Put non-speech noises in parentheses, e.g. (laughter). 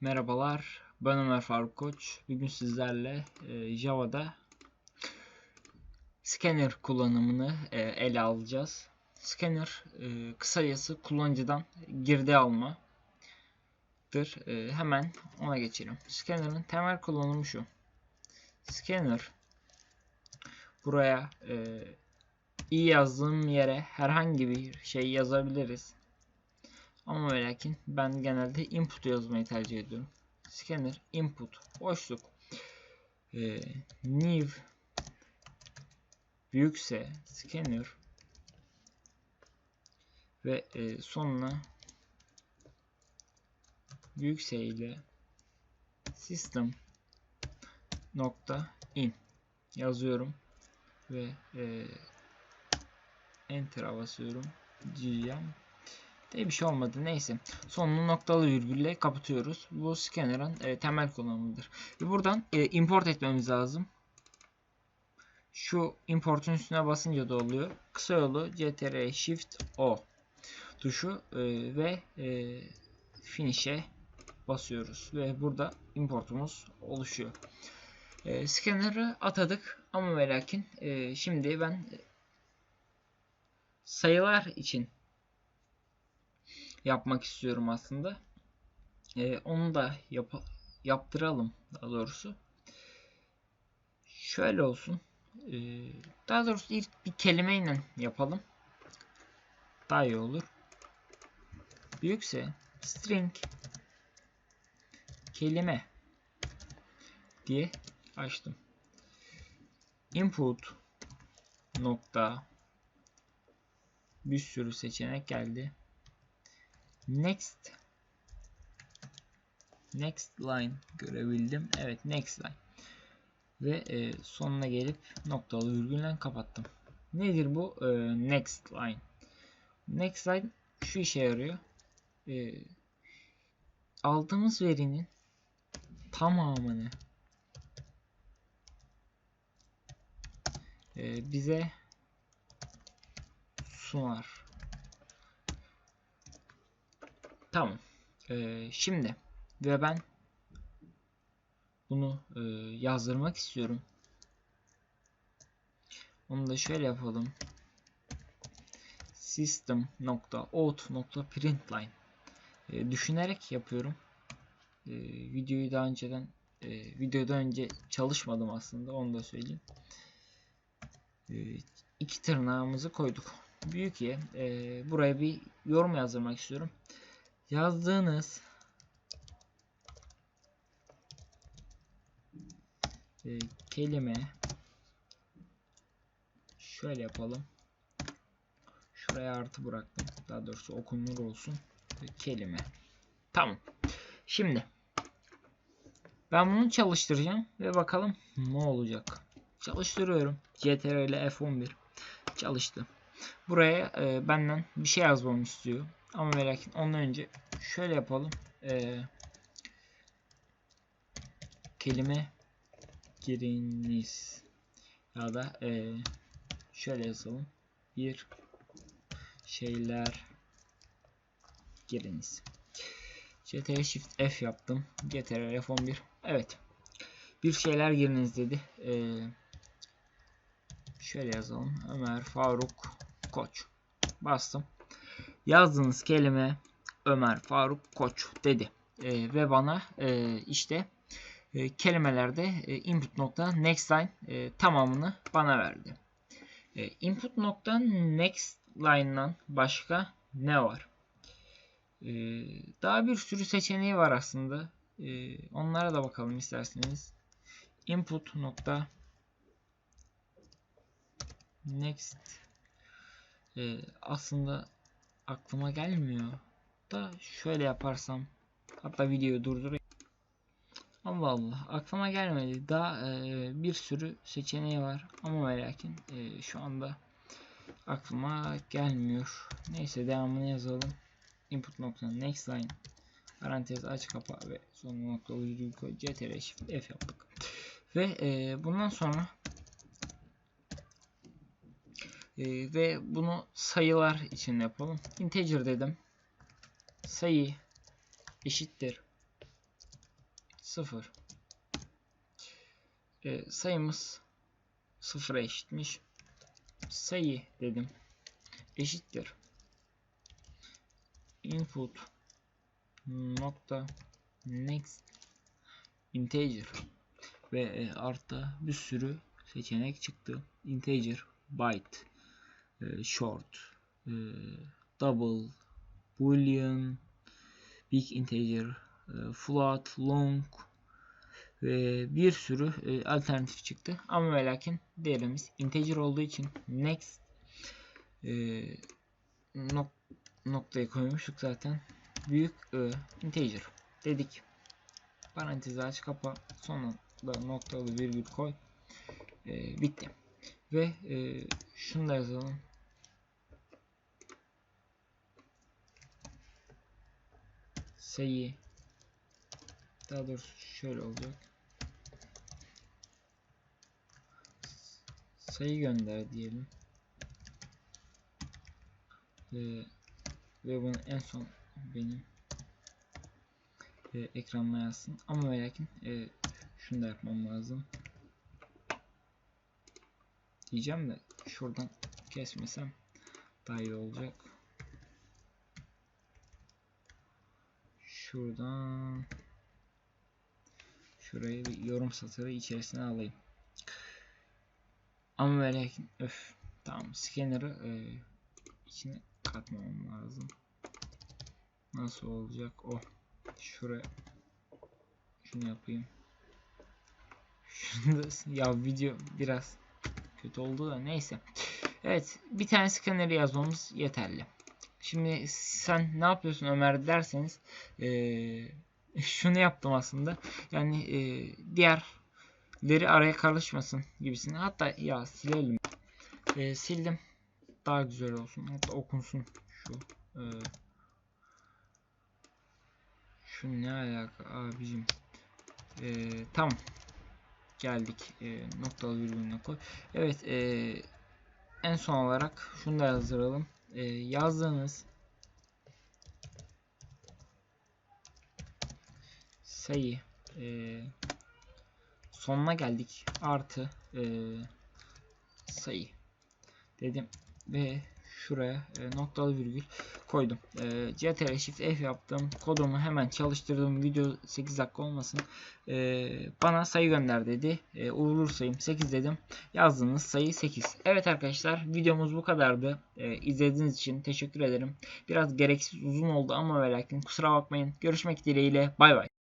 Merhabalar, ben Ömer Faruk Koç. Bugün sizlerle e, Java'da scanner kullanımını e, ele alacağız. Scanner e, kısacası kullanıcıdan girdi almadır. E, hemen ona geçelim. Scanner'ın temel kullanımı şu. Scanner buraya e, iyi yazdığım yere herhangi bir şey yazabiliriz. Ama ve lakin ben genelde input yazmayı tercih ediyorum. Scanner input boşluk e, new büyükse scanner ve e, sonuna büyükse ile system nokta in yazıyorum ve e, enter'a basıyorum diyeceğim diye bir şey olmadı. Neyse. Sonunu noktalı virgülle kapatıyoruz. Bu scanner'ın e, temel kullanımıdır. Ve buradan e, import etmemiz lazım. Şu importun üstüne basınca da oluyor. Kısa yolu ctrl shift o tuşu e, ve e, finish'e basıyoruz. Ve burada importumuz oluşuyor. E, scanner'ı atadık ama ve lakin e, şimdi ben sayılar için yapmak istiyorum aslında. Ee, onu da yap yaptıralım daha doğrusu. Şöyle olsun. Ee, daha doğrusu ilk bir kelimeyle yapalım. Daha iyi olur. Büyükse string kelime diye açtım. Input nokta bir sürü seçenek geldi. Next Next line görebildim. Evet next line. Ve e, sonuna gelip noktalı virgülle kapattım. Nedir bu? E, next line. Next line şu işe yarıyor. E, aldığımız verinin tamamını e, bize sunar. Tamam. Ee, şimdi ve ben bunu e, yazdırmak istiyorum. Onu da şöyle yapalım. System.out.println e, Düşünerek yapıyorum. E, videoyu daha önceden e, videodan önce çalışmadım aslında. Onu da söyleyeyim. E, iki tırnağımızı koyduk. Büyük ye. E, buraya bir yorum yazdırmak istiyorum yazdığınız e, kelime şöyle yapalım. Şuraya artı bıraktım. Daha doğrusu okunur olsun. Kelime. Tamam. Şimdi ben bunu çalıştıracağım ve bakalım ne olacak. Çalıştırıyorum. CTRL ile F11 çalıştı. Buraya e, benden bir şey yazmamı istiyor. Ama merak etme. Ondan önce şöyle yapalım. Ee, kelime giriniz ya da e, şöyle yazalım. Bir şeyler giriniz. CTRL Shift F yaptım. CTRL F11. Evet. Bir şeyler giriniz dedi. Ee, şöyle yazalım. Ömer Faruk Koç. Bastım yazdığınız kelime Ömer Faruk Koç dedi. E, ve bana e, işte e, kelimelerde e, input nokta next line e, tamamını bana verdi. E, input nokta next line'dan başka ne var? E, daha bir sürü seçeneği var aslında. E, onlara da bakalım isterseniz. Input nokta next e, aslında aklıma gelmiyor. Da şöyle yaparsam hatta videoyu durdurayım. Allah Allah aklıma gelmedi. Daha e, bir sürü seçeneği var ama ve lakin e, şu anda aklıma gelmiyor. Neyse devamını yazalım. Input nokta next line parantez aç kapa ve son nokta koy ctrl shift f yaptık. Ve e, bundan sonra ee, ve bunu sayılar için yapalım. Integer dedim. Sayı eşittir. 0 e, sayımız sıfıra eşitmiş. Sayı dedim. Eşittir. Input nokta next integer ve e, altta bir sürü seçenek çıktı. Integer, byte, e, short, e, double, boolean, big integer, e, float, long ve bir sürü e, alternatif çıktı. Ama ve lakin değerimiz integer olduğu için next e, nok noktayı koymuştuk zaten. Büyük e, integer dedik. Parantezi aç kapa sonunda noktalı virgül koy. E, bitti. Ve e, şunu da yazalım. Sayı daha doğrusu şöyle olacak. Sayı gönder diyelim. Ee, ve bunu en son benim e, ekranıma yazsın. Ama ve lakin e, şunu da yapmam lazım. Diyeceğim de şuradan kesmesem daha iyi olacak. Şuradan şurayı bir yorum satırı içerisine alayım. Ama lakin öf tamam scanner'ı e, içine katmamam lazım. Nasıl olacak o? Şuraya şunu yapayım. (laughs) Şunu ya video biraz kötü oldu da neyse. Evet bir tane scanner yazmamız yeterli. Şimdi sen ne yapıyorsun Ömer derseniz ee, (laughs) şunu yaptım aslında. Yani ee, diğerleri araya karışmasın gibisine. Hatta ya silelim. E, sildim. Daha güzel olsun. Hatta okunsun şu. E, şu ne alaka abicim. E, tamam. Geldik. E, noktalı virgülüne koy. Evet. E, en son olarak şunu da yazdıralım. E, yazdığınız sayı e, sonuna geldik. Artı e, sayı dedim ve şuraya e, noktalı virgül koydum. E, CTRL Shift F yaptım. Kodumu hemen çalıştırdım. Video 8 dakika olmasın. E, bana sayı gönder dedi. E, uğurlu sayım 8 dedim. Yazdığınız sayı 8. Evet arkadaşlar videomuz bu kadardı. E, izlediğiniz için teşekkür ederim. Biraz gereksiz uzun oldu ama ve lakin kusura bakmayın. Görüşmek dileğiyle. Bay bay.